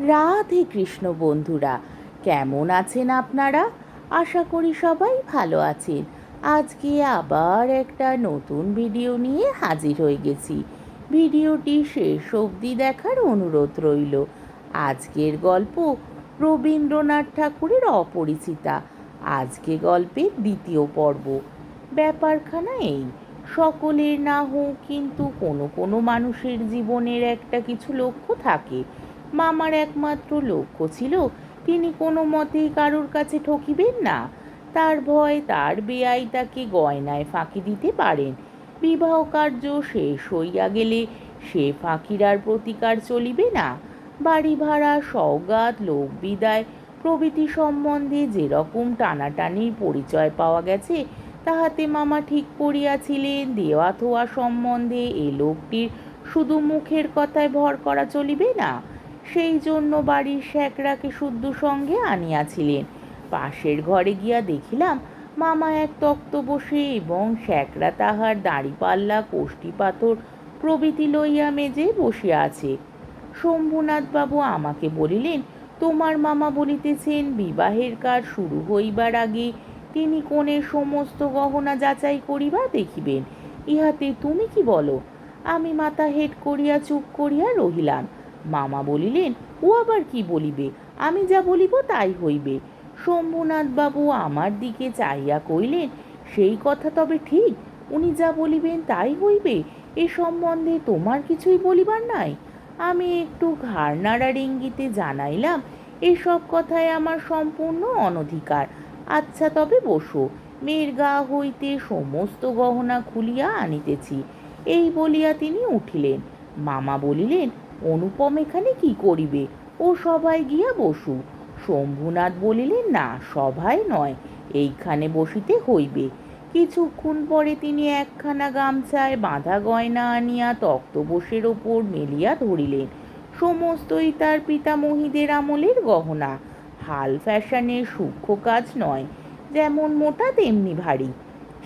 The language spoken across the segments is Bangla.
রাধে কৃষ্ণ বন্ধুরা, কেমন আছেন আপনারা? আশা করি সবাই ভালো আছেন। আজকে আবার একটা নতুন ভিডিও নিয়ে হাজির হয়ে গেছি। ভিডিওটি শেষ অবধি দেখার অনুরোধ রইল। আজকের গল্প রবীন্দ্রনাথ ঠাকুরের অপরিচিতা। আজকে গল্পের দ্বিতীয় পর্ব। ব্যাপারখানা এই, সকলের না হোক কিন্তু কোনো কোনো মানুষের জীবনের একটা কিছু লক্ষ্য থাকে। মামার একমাত্র লক্ষ্য ছিল, তিনি কোনো মতেই কারোর কাছে ঠকিবেন না। তার ভয়, তার বেআই তাকে গয়নায় ফাঁকি দিতে পারেন। বিবাহ কার্য শেষ হইয়া গেলে সে ফাঁকির আর প্রতিকার চলিবে না। বাড়ি ভাড়া, সওগাত লোক বিদায়, প্রভৃতি সম্বন্ধে যেরকম টানাটানির পরিচয় পাওয়া গেছে, তাহাতে মামা ঠিক করিয়াছিলেন দেওয়া থোয়া সম্বন্ধে এ লোকটির শুধু মুখের কথায় ভর করা চলিবে না। সেই জন্য বাড়ির শ্যাকরাকে শুদ্ধ সঙ্গে আনিয়াছিলেন। পাশের ঘরে গিয়া দেখিলাম, মামা এক তক্ত বসে এবং শ্যাকরা তাহার দাঁড়িপাল্লা কোষ্ঠী পাথর প্রভৃতি লইয়া মেজে বসিয়া আছে। শম্ভুনাথবাবু আমাকে বলিলেন, তোমার মামা বলিতেছেন, বিবাহের কাজ শুরু হইবার আগে তিনি কোণের সমস্ত গহনা যাচাই করিবা দেখিবেন। ইহাতে তুমি কি বলো? আমি মাথা হেট করিয়া চুপ করিয়া রহিলাম। মামা বলিলেন, ও আবার কি বলিবে? আমি যা বলিব তাই হইবে। শম্ভুনাথবাবু আমার দিকে চাহিয়া কইলেন সেই কথা তবে ঠিক, উনি যা বলিবেন তাই হইবে, এ সম্বন্ধে তোমার কিছুই বলিবার নাই। আমি একটু ঘাড় নাড়ার ইঙ্গিতে জানাইলাম, এসব কথায় আমার সম্পূর্ণ অনধিকার। আচ্ছা তবে বসো, মেয়ের গা হইতে সমস্ত গহনা খুলিয়া আনিতেছি। এই বলিয়া তিনি উঠিলেন। মামা বলিলেন অনুপম এখানে কি করিবে? ও সবাই গিয়া বসু। শম্ভুনাথ বলিলেন, না, সভায় নয়, এইখানে বসিতে হইবে। কিছুক্ষণ পরে তিনি একখানা গামছায় বাঁধা গয়না আনিয়া তক্তবোষের ওপর মেলিয়া ধরিলেন। সমস্তই তার পিতামহীদের আমলের গহনা। হাল ফ্যাশনের সূক্ষ্ম কাজ নয়, যেমন মোটা তেমনি ভারী।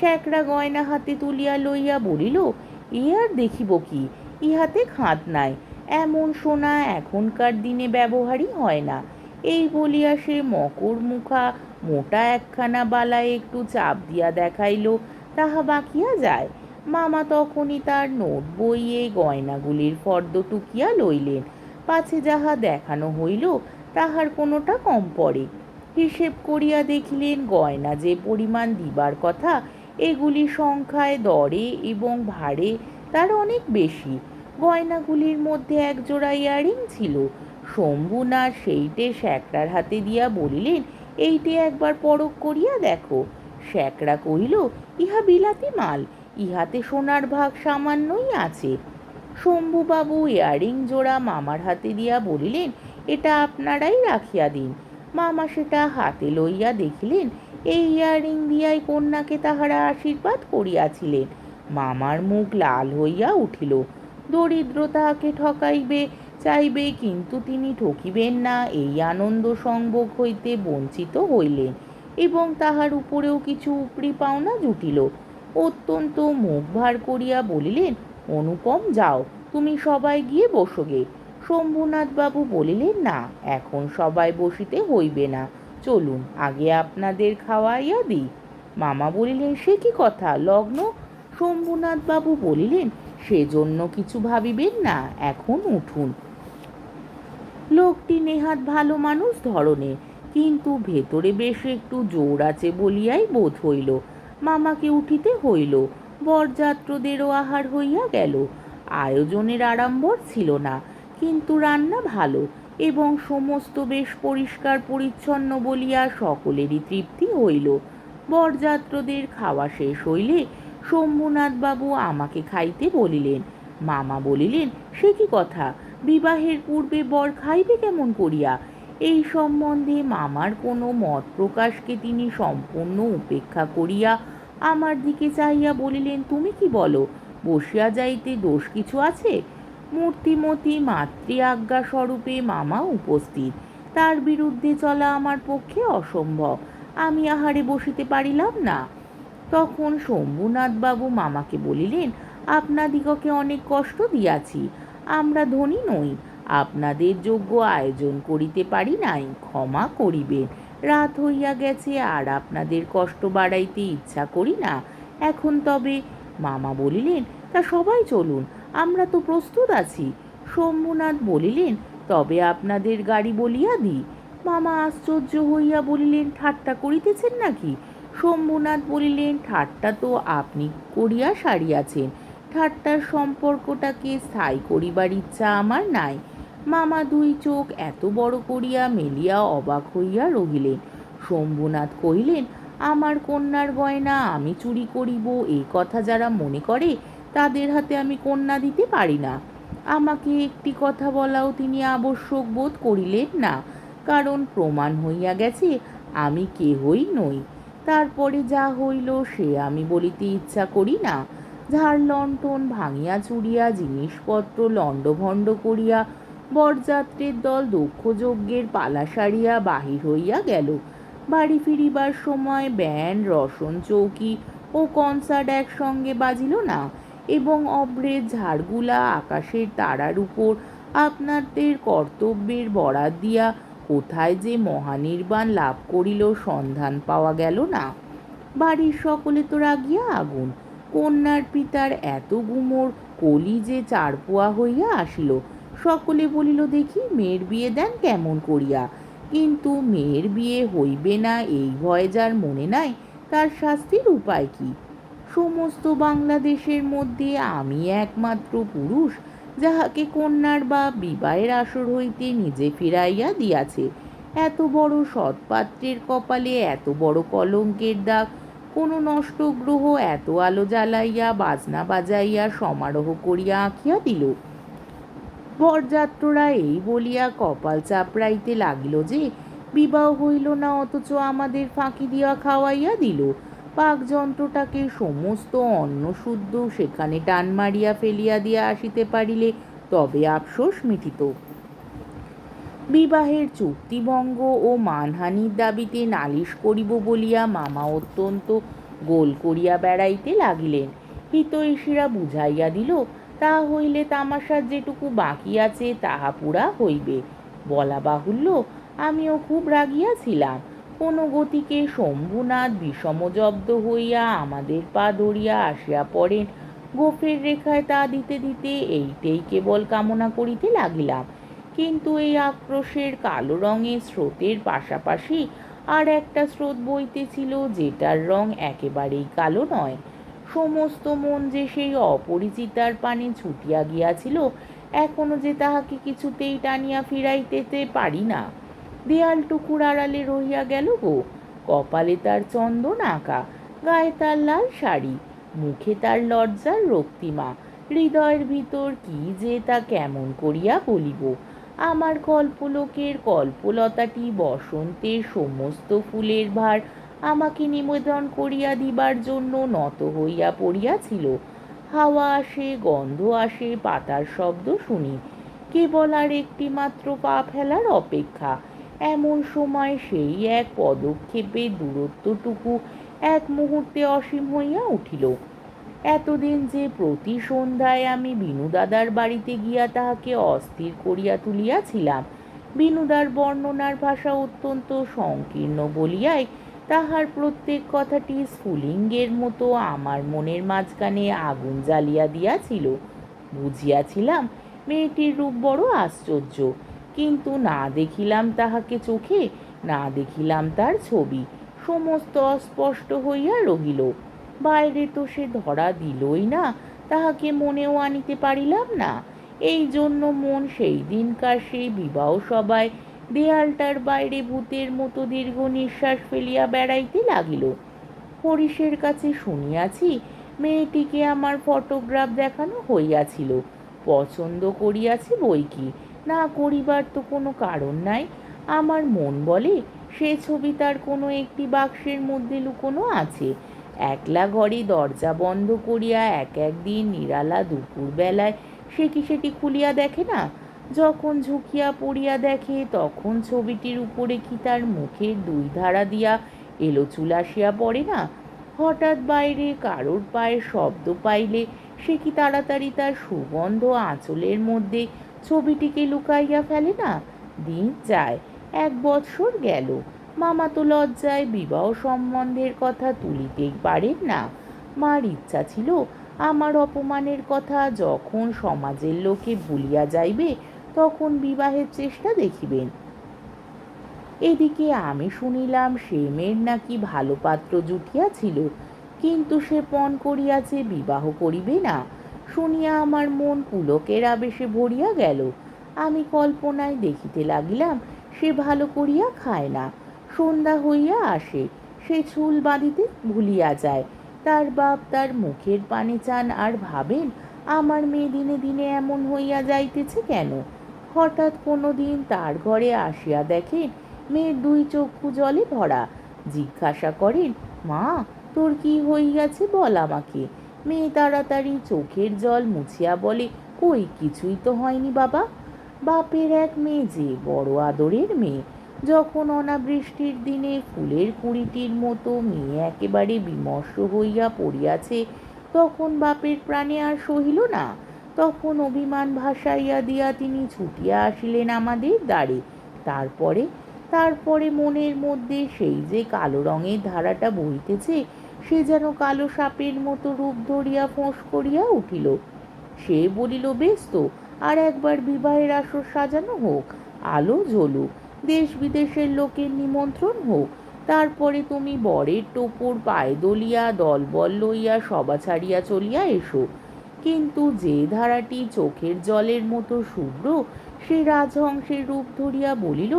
শ্যাকরা গয়না হাতে তুলিয়া লইয়া বলিল, এ আর দেখিব কি? ইহাতে খাত নাই। এমন সোনা এখনকার দিনে ব্যবহারই হয় না। এই বলিয়া সে মকর মুখা মোটা একখানা বালায় একটু চাপ দিয়া দেখাইল, তাহা বাকিয়া যায়? মামা তখনই তার নোট বইয়ে গয়নাগুলির ফর্দ টুকিয়া লইলেন। পাছে যাহা দেখানো হইল, তাহার কোনোটা কম পড়ে। হিসেব করিয়া দেখিলেন, গয়না যে পরিমাণ দিবার কথা, এগুলি সংখ্যায় দরে এবং ভারে তার অনেক বেশি। গয়নাগুলির মধ্যে এক জোড়া ইয়ারিং ছিল। শম্ভুনাথ সেইটে শ্যাকরার হাতে দিয়া বলিলেন, এইটে একবার পরখ করিয়া দেখো। শ্যাকরা কহিল, ইহা বিলাতি মাল, ইহাতে সোনার ভাগ সামান্যই আছে। শম্ভুবাবু ইয়ারিং জোড়া মামার হাতে দিয়া বলিলেন, এটা আপনারাই রাখিয়া দিন। মামা সেটা হাতে লইয়া দেখিলেন, এই ইয়ারিং দিয়াই কন্যাকে তাহারা আশীর্বাদ করিয়াছিলেন। মামার মুখ লাল হইয়া উঠিল। দরিদ্র তাহাকে ঠকাইবে, চাইবে কিন্তু তিনি ঠকিবেন না। এই আনন্দ সংভোগ হইতে বঞ্চিত হইলেন এবং তাহার উপরেও কিছু উপরি পাওনা জুটিল। অত্যন্ত মুখ ভার করিয়া বলিলেন, অনুপম, যাও, তুমি সবাই গিয়ে বসোগে। শম্ভুনাথবাবু বলিলেন, না, এখন সবাই বসিতে হইবে না। চলুন, আগে আপনাদের খাওয়াইয়া দিই। মামা বলিলেন, সে কি কথা? লগ্ন? শম্ভুনাথবাবু বলিলেন সেজন্য কিছু ভাবিবেন না, এখন উঠুন। লোকটি নেহাত ভালো মানুষ ধরনের কিন্তু ভেতরে বেশ একটু জোর আছে বলিয়াই বোধ হইল। মামাকে উঠিতে হইল, বরযাত্রদেরও আহার হইয়া গেল। আয়োজনের আড়ম্বর ছিল না, কিন্তু রান্না ভালো এবং সমস্ত বেশ পরিষ্কার পরিচ্ছন্ন বলিয়া সকলেরই তৃপ্তি হইল। বরযাত্রদের খাওয়া শেষ হইলে শম্ভুনাথবাবু আমাকে খাইতে বলিলেন। মামা বলিলেন, সে কি কথা? বিবাহের পূর্বে বর খাইবে কেমন করিয়া? এই সম্বন্ধে মামার কোনো মত প্রকাশকে তিনি সম্পূর্ণ উপেক্ষা করিয়া আমার দিকে চাহিয়া বলিলেন, তুমি কি বলো? বসিয়া যাইতে দোষ কিছু আছে? মূর্তিমতী মাতৃ আজ্ঞা স্বরূপে মামা উপস্থিত। তার বিরুদ্ধে চলা আমার পক্ষে অসম্ভব। আমি আহারে বসিতে পারিলাম না। তখন শম্ভুনাথবাবু মামাকে বলিলেন, আপনাদিগকে অনেক কষ্ট দিয়াছি, আমরা ধনী নই, আপনাদের যোগ্য আয়োজন করিতে পারি নাই, ক্ষমা করিবেন। রাত হইয়া গেছে, আর আপনাদের কষ্ট বাড়াইতে ইচ্ছা করি না। এখন তবে, মামা বলিলেন, তা সবাই চলুন, আমরা তো প্রস্তুত আছি। শম্ভুনাথ বলিলেন, তবে আপনাদের গাড়ি বলিয়া দিই। মামা আশ্চর্য হইয়া বলিলেন, ঠাট্টা করিতেছেন নাকি? শম্ভুনাথ বলিলেন, ঠাট্টা তো আপনি করিয়া সারিয়াছেন। ঠাট্টার সম্পর্কটাকে স্থায়ী করিবার ইচ্ছা আমার নাই। মামা দুই চোখ এত বড় করিয়া মেলিয়া অবাক হইয়া রহিলেন। শম্ভুনাথ কহিলেন, আমার কন্যার গয়না আমি চুরি করিব এই কথা যারা মনে করে, তাদের হাতে আমি কন্যা দিতে পারি না। আমাকে একটি কথা বলাও তিনি আবশ্যক বোধ করিলেন না। কারণ প্রমাণ হইয়া গেছে, আমি কেহই নই। তারপরে যা হইল সে আমি বলিতে ইচ্ছা করি না। ঝাড় লণ্ঠন ভাঙিয়া চুরিয়া, জিনিসপত্র লণ্ডভণ্ড করিয়া, বরযাত্রের দল দক্ষ যজ্ঞের পালা সারিয়া বাহির হইয়া গেল। বাড়ি ফিরিবার সময় ব্যান, রসন চৌকি ও কনসার্ট একসঙ্গে বাজিল না এবং অব্রের ঝাড়গুলা আকাশের তারার উপর আপনাদের কর্তব্যের বরাত দিয়া কোথায় যে মহানির্বাণ লাভ করিল সন্ধান পাওয়া গেল না। বাড়ির সকলে তো রাগিয়া আগুন। কন্যার পিতার এত গুমর কলি যে চারপোয়া হইয়া আসিল। সকলে বলিল, দেখি, মেয়ের বিয়ে দেন কেমন করিয়া? কিন্তু মেয়ের বিয়ে হইবে না, এই ভয় যার মনে নাই, তার শাস্তির উপায় কি? সমস্ত বাংলাদেশের মধ্যে আমি একমাত্র পুরুষ যাহাকে কন্যার বা বিবাহের আসর হইতে নিজে ফিরাইয়া দিয়াছে। এত বড় সৎপাত্রের কপালে এত বড় কলঙ্কের দাগ, কোনো নষ্ট গ্রহ এত আলো জ্বালাইয়া, বাজনা বাজাইয়া, সমারোহ করিয়া আঁকিয়া দিল। বরযাত্ররা এই বলিয়া কপাল চাপড়াইতে লাগিল যে, বিবাহ হইল না অথচ আমাদের ফাঁকি দিয়া খাওয়াইয়া দিল। পাকযন্ত্রটাকে সমস্ত অন্ন শুদ্ধ সেখানে টান মারিয়া ফেলিয়া দিয়া আসিতে পারিলে তবে আফসোস মিটিত। বিবাহের চুক্তিভঙ্গ ও মানহানির দাবিতে নালিশ করিব বলিয়া মামা অত্যন্ত গোল করিয়া বেড়াইতে লাগিলেন। হিতৈষীরা বুঝাইয়া দিল, তা হইলে তামাশার যেটুকু বাকি আছে তাহা পুরা হইবে। বলা বাহুল্য, আমিও খুব রাগিয়াছিলাম কোনো গতিকে শম্ভুনাথ বিষমজব্দ হইয়া আমাদের পা ধরিয়া আসিয়া পড়েন। গোফের রেখায় তা দিতে দিতে এইটেই কেবল কামনা করিতে লাগিলাম। কিন্তু এই আক্রোশের কালো রঙের স্রোতের পাশাপাশি আর একটা স্রোত বইতেছিল যেটার রং একেবারেই কালো নয়। সমস্ত মন যে সেই অপরিচিতার পানে ছুটিয়া গিয়াছিল, এখনও যে তাহাকে কিছুতেই টানিয়া ফিরাইতে পারি না। দেয়ালটুকুর আড়ালে রহিয়া গেল গো কপালে তার চন্দন আঁকা, গায়ে তার লাল শাড়ি, মুখে তার লজ্জার রক্তিমা। হৃদয়ের ভিতর কি যে তা কেমন করিয়া বলিব। আমার কল্পলোকের কল্পলতাটি বসন্তের সমস্ত ফুলের ভার আমাকে নিবেদন করিয়া দিবার জন্য নত হইয়া পড়িয়াছিল। হাওয়া আসে, গন্ধ আসে, পাতার শব্দ শুনি। কেবল আর একটি মাত্র পা ফেলার অপেক্ষা। এমন সময় সেই এক পদক্ষেপে দূরত্বটুকু এক মুহূর্তে অসীম হইয়া উঠিল। এতদিন যে প্রতি সন্ধ্যায় আমি বিনুদাদার বাড়িতে গিয়া তাহাকে অস্থির করিয়া তুলিয়াছিলাম বিনুদার বর্ণনার ভাষা অত্যন্ত সংকীর্ণ বলিয়াই তাহার প্রত্যেক কথাটি স্ফুলিঙ্গের মতো আমার মনের মাঝখানে আগুন জ্বালিয়া দিয়াছিল। বুঝিয়াছিলাম, মেয়েটির রূপ বড় আশ্চর্য। কিন্তু না দেখিলাম তাহাকে চোখে, না দেখিলাম তার ছবি। সমস্ত অস্পষ্ট হইয়া রহিল। বাইরে তো সে ধরা দিলই না, তাহাকে মনেও আনিতে পারিলাম না। এই জন্য মন সেই দিনকার সেই বিবাহ সবাই দেয়ালটার বাইরে ভূতের মতো দীর্ঘ নিঃশ্বাস ফেলিয়া বেড়াইতে লাগিল। হরিশের কাছে শুনিয়াছি মেয়েটিকে আমার ফটোগ্রাফ দেখানো হইয়াছিল। পছন্দ করিয়াছি বই কি না করিবার তো কোনো কারণ নাই। আমার মন বলে, সে ছবি তার কোনো একটি বাক্সের মধ্যে লুকোনো আছে। একলা ঘরে দরজা বন্ধ করিয়া এক একদিন নিরালা দুপুরবেলায় সে কি সেটি খুলিয়া দেখে না? যখন ঝুঁকিয়া পড়িয়া দেখে, তখন ছবিটির উপরে কি তার মুখের দুই ধারা দিয়া এলো চুল আসিয়া পড়ে না? হঠাৎ বাইরে কারোর পায়ের শব্দ পাইলে সে কি তাড়াতাড়ি তার সুগন্ধ আঁচলের মধ্যে ছবিটিকে লুকাইয়া ফেলে না, দিন যায়, এক বৎসর গেল। মামা তো লজ্জায় বিবাহ সম্বন্ধের কথা তুলিতেই পারেন না। মার ইচ্ছা ছিল, আমার অপমানের কথা যখন সমাজের লোকে ভুলিয়া যাইবে, তখন বিবাহের চেষ্টা দেখিবেন। এদিকে আমি শুনিলাম সে মেয়ের নাকি ভালো পাত্র জুটিয়াছিল, কিন্তু সে পণ করিয়াছে বিবাহ করিবে না শুনিয়া আমার মন পুলকের আবেশে ভরিয়া গেল। আমি কল্পনায় দেখিতে লাগিলাম, সে ভালো করিয়া খায় না। সন্ধ্যা হইয়া আসে, সে চুল বাঁধিতে ভুলিয়া যায়। তার বাপ তার মুখের পানে চান, আর ভাবেন, আমার মেয়ে দিনে দিনে এমন হইয়া যাইতেছে কেন? হঠাৎ কোনো দিন তার ঘরে আসিয়া দেখেন মেয়ের দুই চক্ষু জলে ভরা। জিজ্ঞাসা করেন, মা, তোর কি হইয়াছে বল আমাকে? মেয়ে তাড়াতাড়ি চোখের জল মুছিয়া বলে, কই, কিছুই তো হয়নি বাবা। বাপের এক মেয়ে যে বড় আদরের মেয়ে, যখন অনাবৃষ্টির দিনে ফুলের কুড়িটির মতো মেয়ে একেবারে বিমর্ষ হইয়া পড়িয়াছে, তখন বাপের প্রাণে আর সহিল না। তখন অভিমান ভাসাইয়া দিয়া তিনি ছুটিয়া আসিলেন আমাদের দ্বারে। তারপরে তারপরে মনের মধ্যে সেই যে কালো রঙের ধারাটা বইতেছে সে যেন কালো সাপের মতো রূপ ধরিয়া ফোঁস করিয়া উঠিল। সে বলিল, বেশ তো, আর একবার বিবাহের আসর সাজানো হোক, আলো জ্বলুক দেশ বিদেশের লোকের নিমন্ত্রণ হোক। তারপরে তুমি বরের টোপর পায়ে দলিয়া, দলবল লইয়া, সভা ছাড়িয়া চলিয়া এসো। কিন্তু যে ধারাটি চোখের জলের মতো শুভ্র, সে রাজহংসের রূপ ধরিয়া বলিল,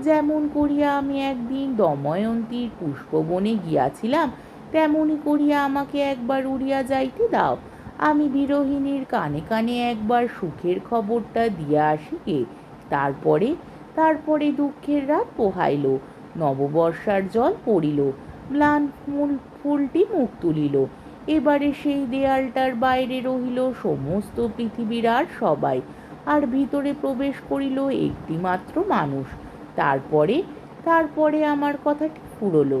যেমন করিয়া আমি একদিন দময়ন্তীর পুষ্পবনে গিয়াছিলাম তেমনি করিয়া আমাকে একবার উড়িয়া যাইতে দাও। আমি বিরোহিণীর কানে কানে একবার সুখের খবরটা দিয়া আসি গে তারপরে তারপরে দুঃখের রাত পোহাইল, নববর্ষার জল পড়িল, ম্লান মূল ফুলটি মুখ তুলিল। এবারে সেই দেয়ালটার বাইরে রহিল সমস্ত পৃথিবীর আর সবাই, আর ভিতরে প্রবেশ করিল একটি মাত্র মানুষ। তারপরে তারপরে আমার কথাটি ফুরলো।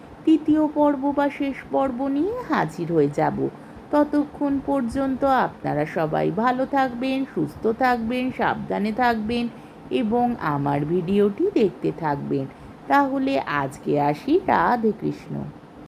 তৃতীয় পর্ব বা শেষ পর্ব নিয়ে হাজির হয়ে যাব। ততক্ষণ পর্যন্ত আপনারা সবাই ভালো থাকবেন, সুস্থ থাকবেন, সাবধানে থাকবেন এবং আমার ভিডিওটি দেখতে থাকবেন। তাহলে আজকে আসি রাধে কৃষ্ণ।